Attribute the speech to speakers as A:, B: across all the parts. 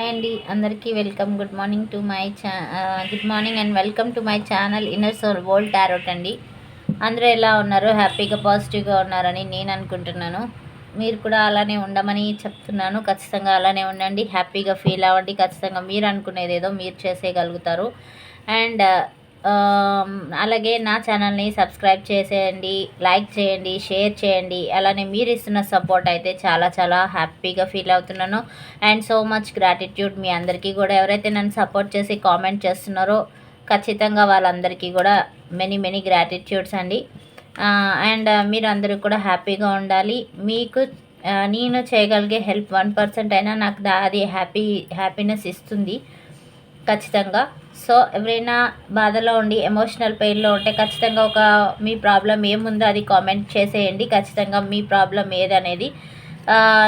A: Hi అండి. అందరికీ welcome. Good morning to my ఛా good morning and welcome to my channel inner soul world tarot అండి. అందరూ ఎలా ఉన్నారు? హ్యాపీగా పాజిటివ్గా ఉన్నారని నేను అనుకుంటున్నాను. మీరు కూడా అలానే ఉండమని చెప్తున్నాను. ఖచ్చితంగా అలానే ఉండండి. హ్యాపీగా ఫీల్ అవ్వండి. ఖచ్చితంగా మీరు అనుకునేది ఏదో మీరు చేసేయగలుగుతారు. అండ్ అలాగే నా ఛానల్ని సబ్స్క్రైబ్ చేసేయండి లైక్ చేయండి షేర్ చేయండి. అలానే మీరు ఇస్తున్న సపోర్ట్ అయితే చాలా చాలా హ్యాపీగా ఫీల్ అవుతున్నాను. అండ్ సో మచ్ గ్రాటిట్యూడ్ మీ అందరికీ కూడా. ఎవరైతే నన్ను సపోర్ట్ చేసి కామెంట్ చేస్తున్నారో ఖచ్చితంగా వాళ్ళందరికీ కూడా మెనీ మెనీ గ్రాటిట్యూడ్స్ అండి. అండ్ మీరు అందరూ కూడా హ్యాపీగా ఉండాలి. మీకు నేను చేయగలిగే హెల్ప్ వన్ పర్సెంట్ అయినా నాకు అది హ్యాపీ హ్యాపీనెస్ ఇస్తుంది ఖచ్చితంగా. సో ఎవరైనా బాధలో ఉండి ఎమోషనల్ పెయిన్లో ఉంటే ఖచ్చితంగా ఒక మీ ప్రాబ్లం ఏముందో అది కామెంట్ చేసేయండి. ఖచ్చితంగా మీ ప్రాబ్లం ఏదనేది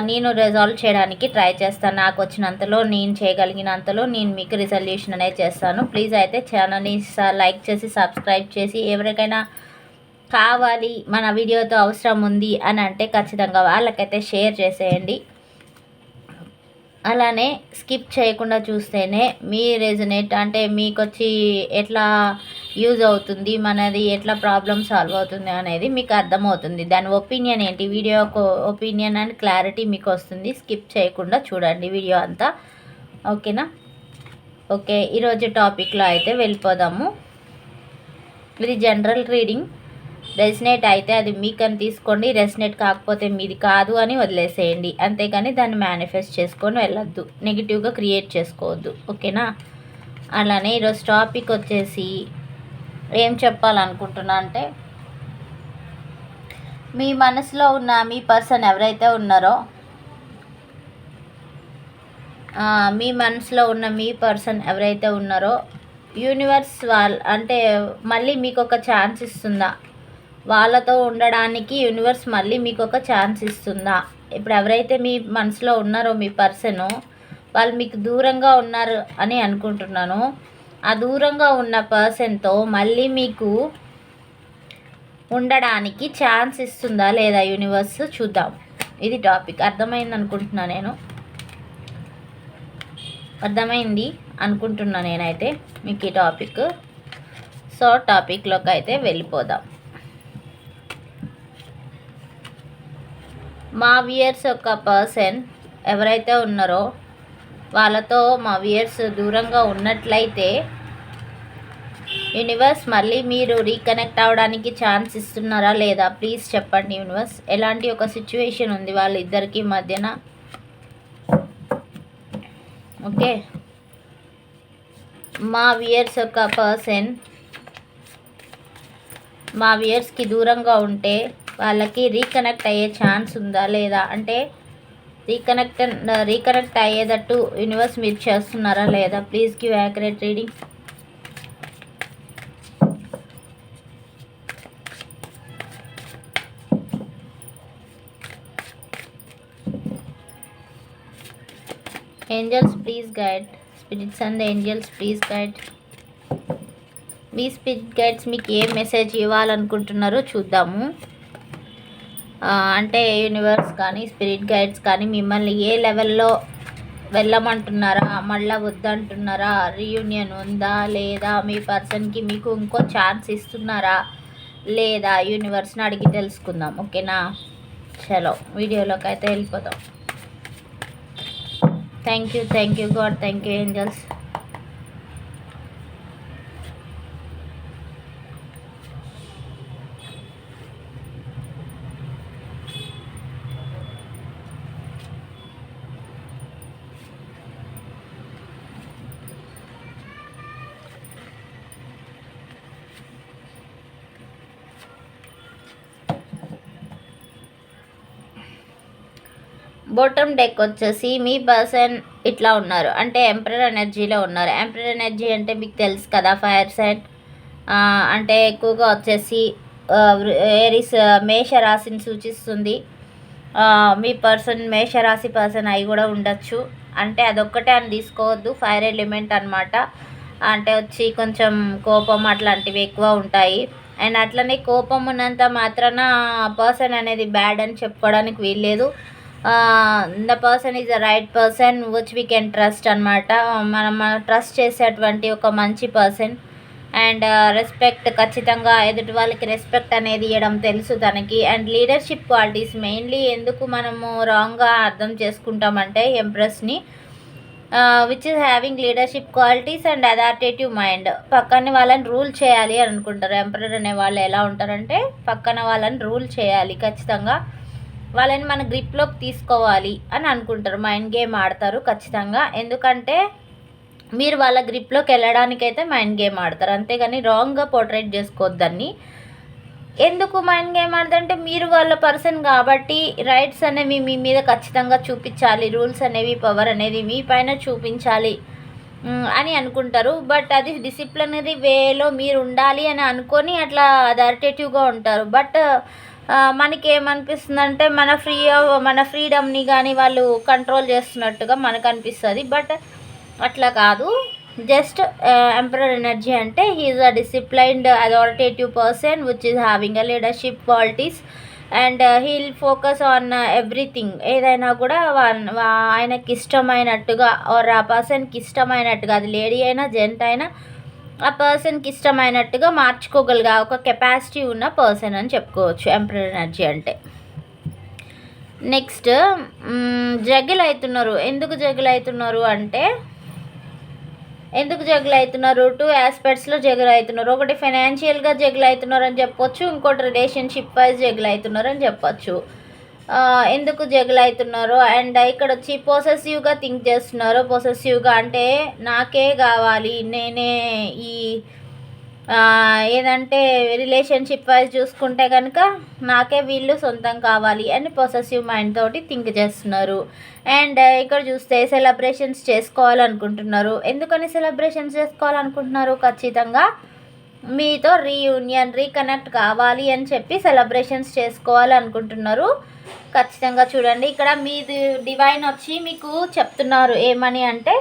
A: నేను రిజాల్వ్ చేయడానికి ట్రై చేస్తాను. నాకు వచ్చినంతలో నేను చేయగలిగినంతలో నేను మీకు రిజల్యూషన్ అనేది చేస్తాను. ప్లీజ్ అయితే ఛానల్ని లైక్ చేసి సబ్స్క్రైబ్ చేసి ఎవరికైనా కావాలి మన వీడియోతో అవసరం ఉంది అని అంటే ఖచ్చితంగా వాళ్ళకైతే షేర్ చేసేయండి. అలానే స్కిప్ చేయకుండా చూస్తేనే మీ రెజనేట్ అంటే మీకు వచ్చి ఎట్లా యూజ్ అవుతుంది మనది ఎట్లా ప్రాబ్లం సాల్వ్ అవుతుంది అనేది మీకు అర్థమవుతుంది. దాని ఒపీనియన్ ఏంటి? వీడియో ఒపీనియన్ అండ్ క్లారిటీ మీకు వస్తుంది స్కిప్ చేయకుండా చూడండి వీడియో అంతా. ఓకేనా? ఓకే ఈరోజు టాపిక్లో అయితే వెళ్ళిపోదాము. ఇది జనరల్ రీడింగ్. రెసినేట్ అయితే అది మీకని తీసుకోండి రెసినేట్ కాకపోతే మీది కాదు అని వదిలేసేయండి. అంతేకాని దాన్ని మేనిఫెస్ట్ చేసుకొని వెళ్ళొద్దు. నెగిటివ్గా క్రియేట్ చేసుకోవద్దు. ఓకేనా? అలానే ఈరోజు టాపిక్ వచ్చేసి ఏం చెప్పాలనుకుంటున్నా అంటే మీ మనసులో ఉన్న మీ పర్సన్ ఎవరైతే ఉన్నారో మీ మనసులో ఉన్న మీ పర్సన్ ఎవరైతే ఉన్నారో యూనివర్స్ వాళ్ళ అంటే మళ్ళీ మీకు ఒక ఛాన్స్ ఇస్తుందా? వాళ్ళతో ఉండడానికి యూనివర్స్ మళ్ళీ మీకు ఒక ఛాన్స్ ఇస్తుందా? ఇప్పుడు ఎవరైతే మీ మనసులో ఉన్నారో మీ పర్సను వాళ్ళు మీకు దూరంగా ఉన్నారు అని అనుకుంటున్నాను. ఆ దూరంగా ఉన్న పర్సన్తో మళ్ళీ మీకు ఉండడానికి ఛాన్స్ ఇస్తుందా లేదా యూనివర్స్ చూద్దాం. ఇది టాపిక్ అర్థమైంది అనుకుంటున్నా నేను. అర్థమైంది అనుకుంటున్నా నేనైతే. మీకు ఈ టాపిక్ సో టాపిక్లోకి అయితే వెళ్ళిపోదాం. మా వియర్స్ యొక్క పర్సన్ ఎవరైతే ఉన్నారో వాళ్ళతో మా వియర్స్ దూరంగా ఉన్నట్లయితే యూనివర్స్ మళ్ళీ మీరు రీకనెక్ట్ అవ్వడానికి ఛాన్స్ ఇస్తున్నారా లేదా? ప్లీజ్ చెప్పండి యూనివర్స్ ఎలాంటి ఒక సిచ్యువేషన్ ఉంది వాళ్ళిద్దరికి మధ్యన? ఓకే మా వియర్స్ యొక్క పర్సన్ మా వియర్స్కి దూరంగా ఉంటే వాళ్ళకి రీకనెక్ట్ అయ్యే ఛాన్స్ ఉందా లేదా? అంటే రీకనెక్ట్ రీకనెక్ట్ అయ్యేటట్టు యూనివర్స్ మీరు చేస్తున్నారా లేదా? Please give accurate reading angels please guide spirits and angels please guide me spirit guides మీకు ఏ మెసేజ్ ఇవ్వాలనుకుంటున్నారో చూద్దాము. అంటే యూనివర్స్ కానీ స్పిరిట్ గైడ్స్ కానీ మిమ్మల్ని ఏ లెవెల్లో వెళ్ళమంటున్నారా? మళ్ళీ వద్దంటున్నారా? రీయూనియన్ ఉందా? లేదా? మీ పర్సన్కి మీకు ఇంకో ఛాన్స్ ఇస్తున్నారా? లేదా? యూనివర్స్ని అడిగి తెలుసుకుందాం ఓకేనా? చలో వీడియోలోకి అయితే వెళ్ళిపోదాం. Thank you thank you God thank you angels bottom deck వచ్చేసి మీ పర్సన్ ఇట్లా ఉన్నారు. అంటే ఎంప్రర్ ఎనర్జీలో ఉన్నారు. ఎంప్రర్ ఎనర్జీ అంటే మీకు తెలుసు కదా ఫైర్ సైడ్ అంటే ఎక్కువగా వచ్చేసి ఏరిస్ మేషరాశిని సూచిస్తుంది. మీ పర్సన్ మేషరాశి పర్సన్ అయి కూడా ఉండొచ్చు. అంటే అదొక్కటే అని తీసుకోవద్దు. ఫైర్ ఎలిమెంట్ అనమాట అంటే వచ్చి కొంచెం కోపం అట్లాంటివి ఎక్కువ ఉంటాయి. అండ్ అట్లనే కోపం ఉన్నంత మాత్రాన పర్సన్ అనేది బ్యాడ్ అని చెప్పుకోవడానికి వీల్లేదు. The person is the right person which we can trust అనమాట మనం ట్రస్ట్ చేసేటువంటి ఒక మంచి పర్సన్ అండ్ రెస్పెక్ట్ ఖచ్చితంగా ఎదుటి వాళ్ళకి రెస్పెక్ట్ అనేది ఇవ్వడం తెలుసు తనకి. అండ్ లీడర్షిప్ క్వాలిటీస్ మెయిన్లీ ఎందుకు మనము రాంగ్గా అర్థం చేసుకుంటామంటే ఎంప్రెస్ని which is having leadership qualities and authoritative mind పక్కన వాళ్ళని రూల్ చేయాలి అని అనుకుంటారు. ఎంప్రర్ అనే వాళ్ళు ఎలా ఉంటారంటే పక్కన వాళ్ళని రూల్ చేయాలి ఖచ్చితంగా. వాళ్ళని మన గ్రిప్లోకి తీసుకోవాలి అని అనుకుంటారు. మైండ్ గేమ్ ఆడతారు ఖచ్చితంగా. ఎందుకంటే మీరు వాళ్ళ గ్రిప్లోకి వెళ్ళడానికైతే మైండ్ గేమ్ ఆడతారు. అంతేగాని రాంగ్గా పోర్ట్రేట్ చేసుకోవద్దని ఎందుకు మైండ్ గేమ్ ఆడదంటే మీరు వాళ్ళ పర్సన్ కాబట్టి రైట్స్ అనేవి మీ మీద ఖచ్చితంగా చూపించాలి. రూల్స్ అనేవి పవర్ అనేది మీ పైన చూపించాలి అని అనుకుంటారు. బట్ అది డిసిప్లినరీ వేలో మీరు ఉండాలి అని అనుకొని అట్లా అథారిటేటివ్గా ఉంటారు. బట్ మనకి ఏమనిపిస్తుందంటే మన ఫ్రీ మన ఫ్రీడమ్ని కానీ వాళ్ళు కంట్రోల్ చేస్తున్నట్టుగా మనకు అనిపిస్తుంది బట్ అట్లా కాదు. జస్ట్ ఎంపరర్ ఎనర్జీ అంటే he is a disciplined authoritative person which is having a leadership qualities and he'll focus on everything ఏదైనా కూడా ఆయనకి ఇష్టమైనట్టుగా ఆర్ ఆ పర్సన్కి ఇష్టమైనట్టుగా అది లేడీ అయినా జెంట్ అయినా ఆ పర్సన్కి ఇష్టమైనట్టుగా మార్చుకోగలిగా ఒక కెపాసిటీ ఉన్న పర్సన్ అని చెప్పుకోవచ్చు ఎంపరర్ ఎనర్జీ అంటే. నెక్స్ట్ జగిల్ అవుతున్నారు ఎందుకు జగిల్ అవుతున్నారు అంటే ఎందుకు జగిల్ అవుతున్నారు టూ ఆస్పెక్ట్స్లో జగులు అవుతున్నారు ఒకటి ఫైనాన్షియల్గా జగిల్ అవుతున్నారు అని చెప్పొచ్చు ఇంకోటి రిలేషన్షిప్ వైజ్ జగులు అవుతున్నారు అని చెప్పొచ్చు. ఎందుకు జగులు అండ్ ఇక్కడ వచ్చి పొసెసివ్గా థింక్ చేస్తున్నారు. పొసెసివ్గా అంటే నాకే కావాలి నేనే ఈ ఏదంటే రిలేషన్షిప్ వైజ్ చూసుకుంటే కనుక నాకే వీళ్ళు సొంతం కావాలి అని పొసెసివ్ మైండ్ తోటి థింక్ చేస్తున్నారు. అండ్ ఇక్కడ చూస్తే సెలబ్రేషన్స్ చేసుకోవాలనుకుంటున్నారు. ఎందుకని సెలబ్రేషన్స్ చేసుకోవాలనుకుంటున్నారు? ఖచ్చితంగా మీతో రీయూనియన్ రీకనెక్ట్ కావాలి అని చెప్పి సెలబ్రేషన్స్ చేసుకోవాలనుకుంటున్నారు. ఖచ్చితంగా చూడండి. ఇక్కడ మీది డివైన్ వచ్చి మీకు చెప్తున్నారు ఏమని అంటే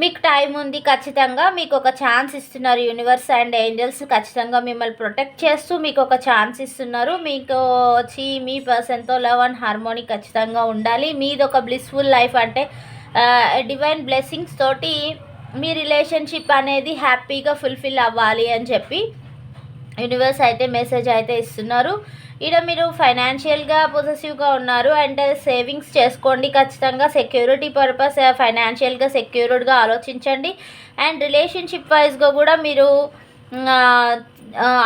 A: మీకు టైం ఉంది ఖచ్చితంగా మీకు ఒక ఛాన్స్ ఇస్తున్నారు యూనివర్స్ అండ్ ఏంజల్స్ ఖచ్చితంగా మిమ్మల్ని ప్రొటెక్ట్ చేస్తూ మీకు ఒక ఛాన్స్ ఇస్తున్నారు. మీకు వచ్చి మీ పర్సన్తో లవ్ అండ్ హార్మోనీ ఖచ్చితంగా ఉండాలి. మీది ఒక బ్లిస్ఫుల్ లైఫ్ అంటే డివైన్ బ్లెస్సింగ్స్ తోటి మీ రిలేషన్షిప్ అనేది హ్యాపీగా ఫుల్ఫిల్ అవ్వాలి అని చెప్పి యూనివర్స్ అయితే మెసేజ్ అయితే ఇస్తున్నారు. ఇక్కడ మీరు ఫైనాన్షియల్గా పొజిటివ్గా ఉన్నారు అండ్ సేవింగ్స్ చేసుకోండి ఖచ్చితంగా. సెక్యూరిటీ పర్పస్ ఫైనాన్షియల్గా సెక్యూర్డ్గా ఆలోచించండి. అండ్ రిలేషన్షిప్ వైజ్గా కూడా మీరు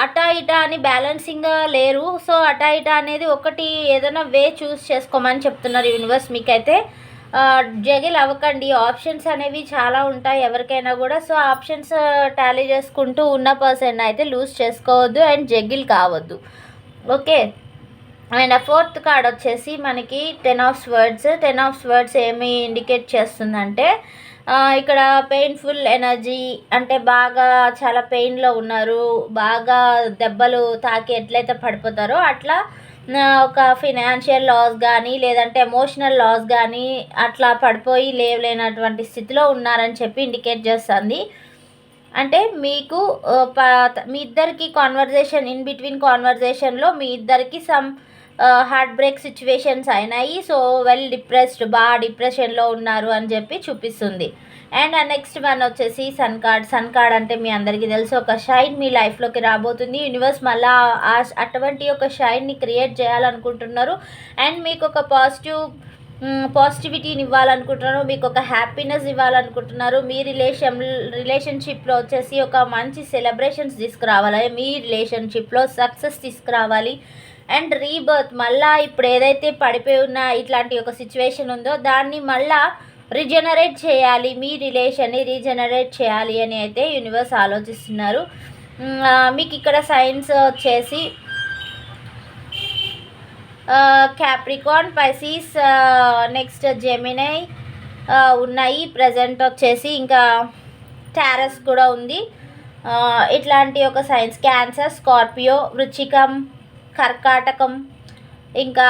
A: అటా ఇటా అని బ్యాలెన్సింగ్గా లేరు. సో అటా ఇటా అనేది ఒకటి ఏదైనా వే చూస్ చేసుకోమని చెప్తున్నారు యూనివర్స్ మీకైతే. జగిల్ అవ్వకండి. ఆప్షన్స్ అనేవి చాలా ఉంటాయి ఎవరికైనా కూడా. సో ఆప్షన్స్ టాలీ చేసుకుంటూ ఉన్న పర్సన్ అయితే లూజ్ చేసుకోవద్దు అండ్ జగిల్ కావద్దు. ఓకే అండ్ ఫోర్త్ కార్డ్ వచ్చేసి మనకి ten of words ten of words ఏమి ఇండికేట్ చేస్తుందంటే ఇక్కడ పెయిన్ఫుల్ ఎనర్జీ అంటే బాగా చాలా పెయిన్లో ఉన్నారు. బాగా దెబ్బలు తాకి ఎట్లయితే పడిపోతారో అట్లా ఒక ఫినాన్షియల్ లాస్ కానీ లేదంటే ఎమోషనల్ లాస్ కానీ అట్లా పడిపోయి లేవలేనటువంటి స్థితిలో ఉన్నారని చెప్పి ఇండికేట్ చేస్తుంది. అంటే మీకు మీ ఇద్దరికి కాన్వర్జేషన్ ఇన్ బిట్వీన్ కాన్వర్జేషన్లో మీ ఇద్దరికి సమ్ హార్ట్ బ్రేక్ సిచ్యువేషన్స్ అయినాయి. సో వెల్ డిప్రెస్డ్ బాగా డిప్రెషన్లో ఉన్నారు అని చెప్పి చూపిస్తుంది. అండ్ నెక్స్ట్ వన్ వచ్చేసి సన్ కార్డ్ సన్ కార్డ్ అంటే మీ అందరికీ తెలుసు ఒక షైన్ మీ లైఫ్లోకి రాబోతుంది. యూనివర్స్ మళ్ళీ అటువంటి ఒక షైన్ని క్రియేట్ చేయాలనుకుంటున్నారు. అండ్ మీకు ఒక పాజిటివ్ పాజిటివిటీని ఇవ్వాలనుకుంటున్నారు. మీకు ఒక హ్యాపీనెస్ ఇవ్వాలనుకుంటున్నారు. మీ రిలేషన్ రిలేషన్షిప్లో వచ్చేసి ఒక మంచి సెలబ్రేషన్స్ తీసుకురావాలి. మీ రిలేషన్షిప్లో సక్సెస్ తీసుకురావాలి. అండ్ రీబర్త్ మళ్ళీ ఇప్పుడు ఏదైతే పడిపోయి ఉన్న ఇట్లాంటి ఒక సిచ్యువేషన్ ఉందో దాన్ని మళ్ళీ రీజనరేట్ చేయాలి మీ రిలేషన్ని రీజనరేట్ చేయాలి అని అయితే యూనివర్స్ ఆలోచిస్తున్నారు. మీకు ఇక్కడ సైన్స్ వచ్చేసి క్యాప్రికాన్ పైసీస్ నెక్స్ట్ జెమినై ఉన్నాయి. ప్రజెంట్ వచ్చేసి ఇంకా టారస్ కూడా ఉంది. ఇట్లాంటి ఒక సైన్స్ క్యాన్సర్ స్కార్పియో వృచ్చికం కర్కాటకం ఇంకా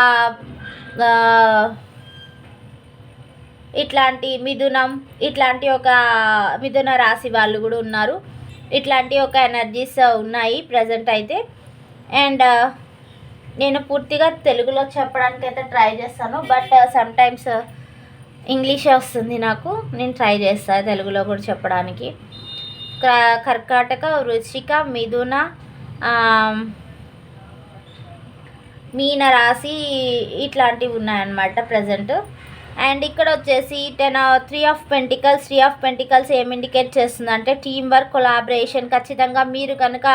A: ఇట్లాంటి మిథునం ఇట్లాంటి ఒక మిథున రాశి వాళ్ళు కూడా ఉన్నారు. ఇట్లాంటి ఒక ఎనర్జీస్ ఉన్నాయి ప్రజెంట్ అయితే. అండ్ uh, నేను పూర్తిగా తెలుగులో చెప్పడానికి అయితే ట్రై చేస్తాను. బట్ సమ్టైమ్స్ ఇంగ్లీష్ ఇంగ్లీషే వస్తుంది నాకు. నేను ట్రై చేస్తాను తెలుగులో కూడా చెప్పడానికి. క- కర్కాటక వృశ్చిక మిథున మీన రాశి ఇట్లాంటివి ఉన్నాయన్నమాట ప్రజెంట్ అండ్ ఇక్కడ వచ్చేసి ten three of pentacles three of pentacles ఏం ఇండికేట్ చేస్తుంది అంటే టీం వర్క్ కొలాబరేషన్ ఖచ్చితంగా మీరు కనుక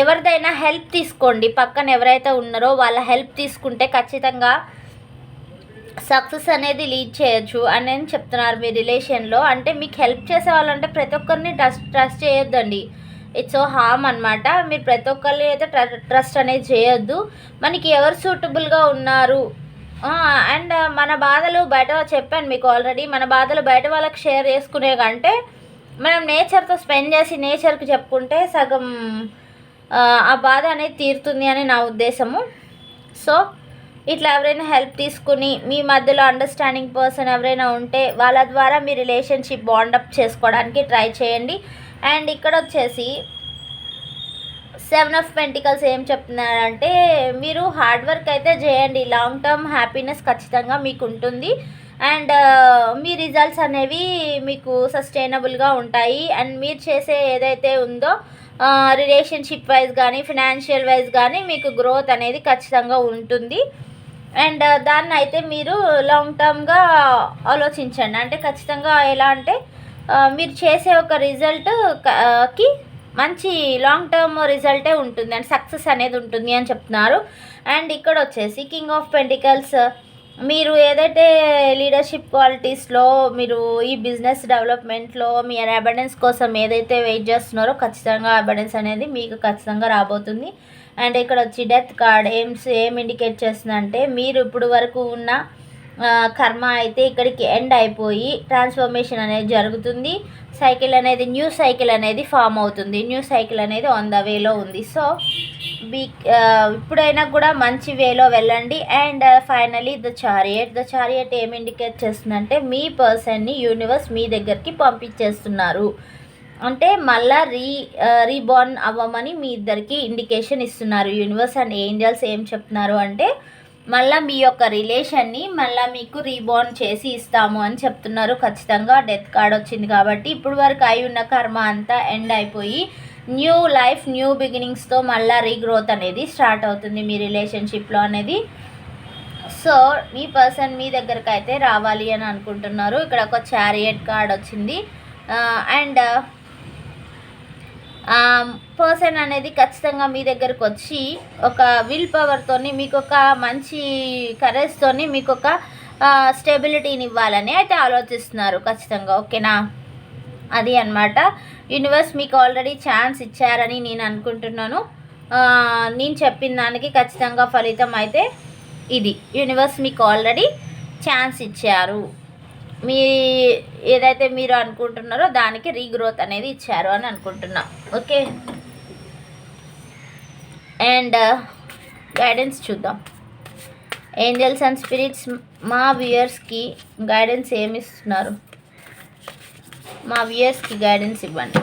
A: ఎవరిదైనా హెల్ప్ తీసుకోండి. పక్కన ఎవరైతే ఉన్నారో వాళ్ళ హెల్ప్ తీసుకుంటే ఖచ్చితంగా సక్సెస్ అనేది లీడ్ చేయొచ్చు అని నేను చెప్తున్నారు మీ రిలేషన్లో అంటే మీకు హెల్ప్ చేసే వాళ్ళంటే ప్రతి ఒక్కరిని ట్రస్ట్ ట్రస్ట్ చేయొద్దండి. ఇట్స్ సో హామ్ అనమాట మీరు ప్రతి ఒక్కరిని అయితే ట్రస్ట్ అనేది చేయొద్దు. మనకి ఎవరు సూటబుల్గా ఉన్నారు? అండ్ మన బాధలు బయట చెప్పాను మీకు ఆల్రెడీ మన బాధలు బయట వాళ్ళకి షేర్ చేసుకునే కంటే మనం నేచర్తో స్పెండ్ చేసి నేచర్కి చెప్పుకుంటే సగం ఆ, బాధ అనేది తీరుతుంది అని నా ఉద్దేశము. సో ఇట్లా ఎవరైనా హెల్ప్ తీసుకుని మీ మధ్యలో అండర్స్టాండింగ్ పర్సన్ ఎవరైనా ఉంటే వాళ్ళ ద్వారా మీ రిలేషన్షిప్ బాండప్ చేసుకోవడానికి ట్రై చేయండి. అండ్ ఇక్కడ వచ్చేసి సెవెన్ ఆఫ్ పెంటికల్స్ ఏం చెప్తున్నారంటే మీరు హార్డ్ వర్క్ అయితే చేయండి లాంగ్ టర్మ్ హ్యాపీనెస్ ఖచ్చితంగా మీకు ఉంటుంది. అండ్ మీ రిజల్ట్స్ అనేవి మీకు సస్టైనబుల్గా ఉంటాయి. అండ్ మీరు చేసే ఏదైతే ఉందో రిలేషన్షిప్ వైజ్ కానీ ఫినాన్షియల్ వైజ్ కానీ మీకు గ్రోత్ అనేది ఖచ్చితంగా ఉంటుంది. అండ్ దాన్ని అయితే మీరు లాంగ్ టర్మ్గా ఆలోచించండి. అంటే ఖచ్చితంగా ఎలా అంటే మీరు చేసే ఒక రిజల్ట్కి మంచి లాంగ్ టర్మ్ రిజల్టే ఉంటుంది అండ్ సక్సెస్ అనేది ఉంటుంది అని చెప్తున్నారు. అండ్ ఇక్కడ వచ్చేసి కింగ్ ఆఫ్ పెంటికల్స్ మీరు ఏదైతే లీడర్షిప్ క్వాలిటీస్లో మీరు ఈ బిజినెస్ డెవలప్మెంట్లో మీ అబెండెన్స్ కోసం ఏదైతే వెయిట్ చేస్తున్నారో ఖచ్చితంగా అబెండెన్స్ అనేది మీకు ఖచ్చితంగా రాబోతుంది. అండ్ ఇక్కడ వచ్చి డెత్ కార్డ్ ఏమ్స్ ఏం ఇండికేట్ చేస్తుందంటే మీరు ఇప్పుడు వరకు ఉన్న కర్మ అయితే ఇక్కడికి ఎండ్ అయిపోయి ట్రాన్స్ఫర్మేషన్ అనేది జరుగుతుంది. సైకిల్ అనేది న్యూ సైకిల్ అనేది ఫామ్ అవుతుంది. న్యూ సైకిల్ అనేది ఆన్ ద వేలో ఉంది. సో బీ ఇప్పుడైనా కూడా మంచి వేలో వెళ్ళండి. And finally the chariot the chariot ఏం ఇండికేట్ చేస్తుందంటే మీ పర్సన్ని యూనివర్స్ మీ దగ్గరికి పంపించేస్తున్నారు. అంటే మళ్ళా రీ రీబార్న్ అవ్వమని మీ ఇద్దరికి ఇండికేషన్ ఇస్తున్నారు. యూనివర్స్ అండ్ ఏంజల్స్ ఏం చెప్తున్నారు అంటే మళ్ళీ మీ యొక్క రిలేషన్ని మళ్ళీ మీకు రీబోర్న్ చేసి ఇస్తాము అని చెప్తున్నారు. ఖచ్చితంగా డెత్ కార్డ్ వచ్చింది కాబట్టి ఇప్పుడు వరకు అయి ఉన్న కర్మ అంతా ఎండ్ అయిపోయి న్యూ లైఫ్ న్యూ బిగినింగ్స్తో మళ్ళీ రీగ్రోత్ అనేది స్టార్ట్ అవుతుంది మీ రిలేషన్షిప్లో అనేది. సో మీ పర్సన్ మీ దగ్గరకు అయితే రావాలి అని అనుకుంటున్నారు. ఇక్కడ ఒక చారియట్ కార్డ్ వచ్చింది. Uh, అండ్ పర్సన్ అనేది ఖచ్చితంగా మీ దగ్గరకు వచ్చి ఒక విల్ పవర్తోని మీకు ఒక మంచి కరేజ్తోని మీకు ఒక స్టెబిలిటీని ఇవ్వాలని అయితే ఆలోచిస్తున్నారు ఖచ్చితంగా ఓకేనా? అది అన్నమాట. యూనివర్స్ మీకు ఆల్రెడీ ఛాన్స్ ఇచ్చారని నేను అనుకుంటున్నాను. నేను చెప్పిన దానికి ఖచ్చితంగా ఫలితం అయితే ఇది. యూనివర్స్ మీకు ఆల్రెడీ ఛాన్స్ ఇచ్చారు. మీ ఏదైతే మీరు అనుకుంటున్నారో దానికి రీగ్రోత్ అనేది ఇచ్చారు అని అనుకుంటున్నా. ఓకే అండ్ గైడెన్స్ చూద్దాం. ఏంజల్స్ అండ్ స్పిరిట్స్ మా వ్యూయర్స్కి గైడెన్స్ ఏమి ఇస్తున్నారు? మా వ్యూయర్స్కి గైడెన్స్ ఇవ్వండి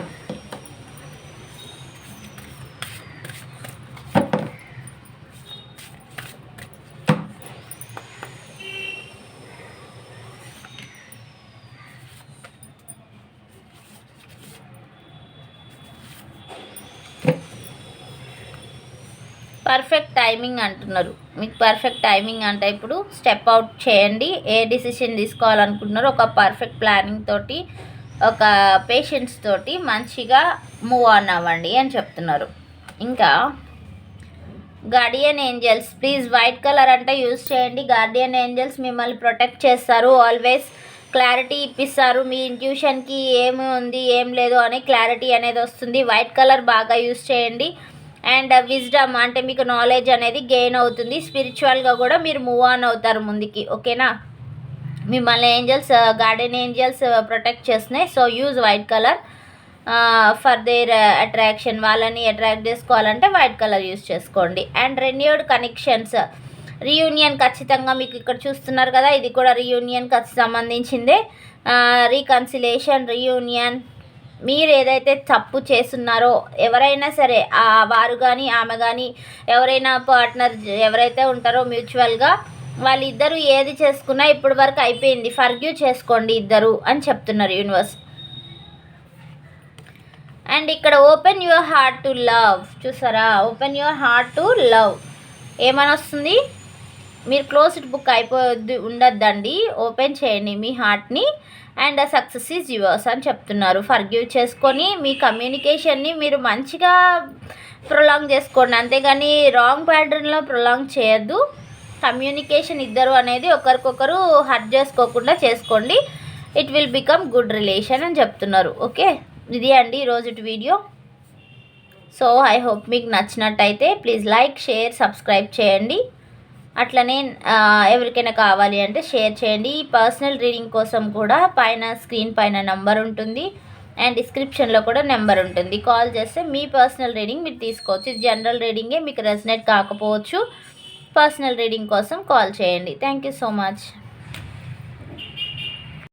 A: పర్ఫెక్ట్ టైమింగ్ అంటున్నారు. మీకు పర్ఫెక్ట్ టైమింగ్ అంటే ఇప్పుడు స్టెప్ అవుట్ చేయండి. ఏ డిసిషన్ తీసుకోవాలనుకుంటున్నారో ఒక పర్ఫెక్ట్ ప్లానింగ్ తోటి ఒక పేషెంట్స్ తోటి మంచిగా మూవ్ ఆన్ అవ్వండి అని చెప్తున్నారు. ఇంకా guardian angels please white colour అంటే యూజ్ చేయండి. గార్డియన్ ఏంజల్స్ మిమ్మల్ని ప్రొటెక్ట్ చేస్తారు. ఆల్వేస్ క్లారిటీ ఇప్పిస్తారు. మీ ఇంట్యూషన్కి ఏమి ఉంది ఏం లేదు అని క్లారిటీ అనేది వస్తుంది. వైట్ కలర్ బాగా యూజ్ చేయండి. అండ్ విజ్డమ్ అంటే మీకు నాలెడ్జ్ అనేది గెయిన్ అవుతుంది. స్పిరిచువల్గా కూడా మీరు మూవ్ ఆన్ అవుతారు ముందుకి ఓకేనా మిమ్మల్ని ఏంజల్స్ గార్డెన్ ఏంజల్స్ ప్రొటెక్ట్ చేస్తున్నాయి. So use white colour for their attraction వాళ్ళని అట్రాక్ట్ చేసుకోవాలంటే వైట్ కలర్ యూజ్ చేసుకోండి. అండ్ రెన్యూడ్ కనెక్షన్స్ రీయూనియన్ ఖచ్చితంగా మీకు ఇక్కడ చూస్తున్నారు కదా? ఇది కూడా రీయూనియన్కి సంబంధించిందే. Uh, రీకన్సిలేషన్ రీయూనియన్ మీరు ఏదైతే తప్పు చేస్తున్నారో ఎవరైనా సరే ఆ వారు కానీ ఆమె కానీ ఎవరైనా పార్ట్నర్ ఎవరైతే ఉంటారో మ్యూచువల్గా వాళ్ళిద్దరూ ఏది చేసుకున్నా ఇప్పటి వరకు అయిపోయింది. ఫర్గ్యూ చేసుకోండి ఇద్దరు అని చెప్తున్నారు యూనివర్స్ అండ్ ఇక్కడ open your heart to love చూసారా? Open your heart to love ఏమని వస్తుంది? మీరు క్లోజ్డ్ బుక్ అయిపోద్ది ఉండద్దండి. ఓపెన్ చేయండి మీ హార్ట్ని అండ్ ఆ సక్సెస్ ఈజ్ యువర్స్ అని చెప్తున్నారు. ఫర్గివ్ చేసుకొని మీ కమ్యూనికేషన్ని మీరు మంచిగా ప్రొలాంగ్ చేసుకోండి. అంతేగాని రాంగ్ ప్యాటర్న్లో ప్రొలాంగ్ చేయొద్దు. కమ్యూనికేషన్ ఇద్దరు అనేది ఒకరికొకరు హర్ట్ చేసుకోకుండా చేసుకోండి. It will become good relation అని చెప్తున్నారు. ఓకే? ఇది అండి ఈరోజు వీడియో. సో ఐ హోప్ మీకు నచ్చినట్టయితే ప్లీజ్ లైక్ షేర్ సబ్స్క్రైబ్ చేయండి. అట్లనే ఎవరికైనా కావాలి అంటే షేర్ చేయండి. ఈ పర్సనల్ రీడింగ్ కోసం కూడా పైన స్క్రీన్ పైన నెంబర్ ఉంటుంది. అండ్ డిస్క్రిప్షన్లో కూడా నెంబర్ ఉంటుంది. కాల్ చేస్తే మీ పర్సనల్ రీడింగ్ మీరు తీసుకోవచ్చు. జనరల్ రీడింగే మీకు రెసినేట్ కాకపోవచ్చు. పర్సనల్ రీడింగ్ కోసం కాల్ చేయండి. Thank you so much.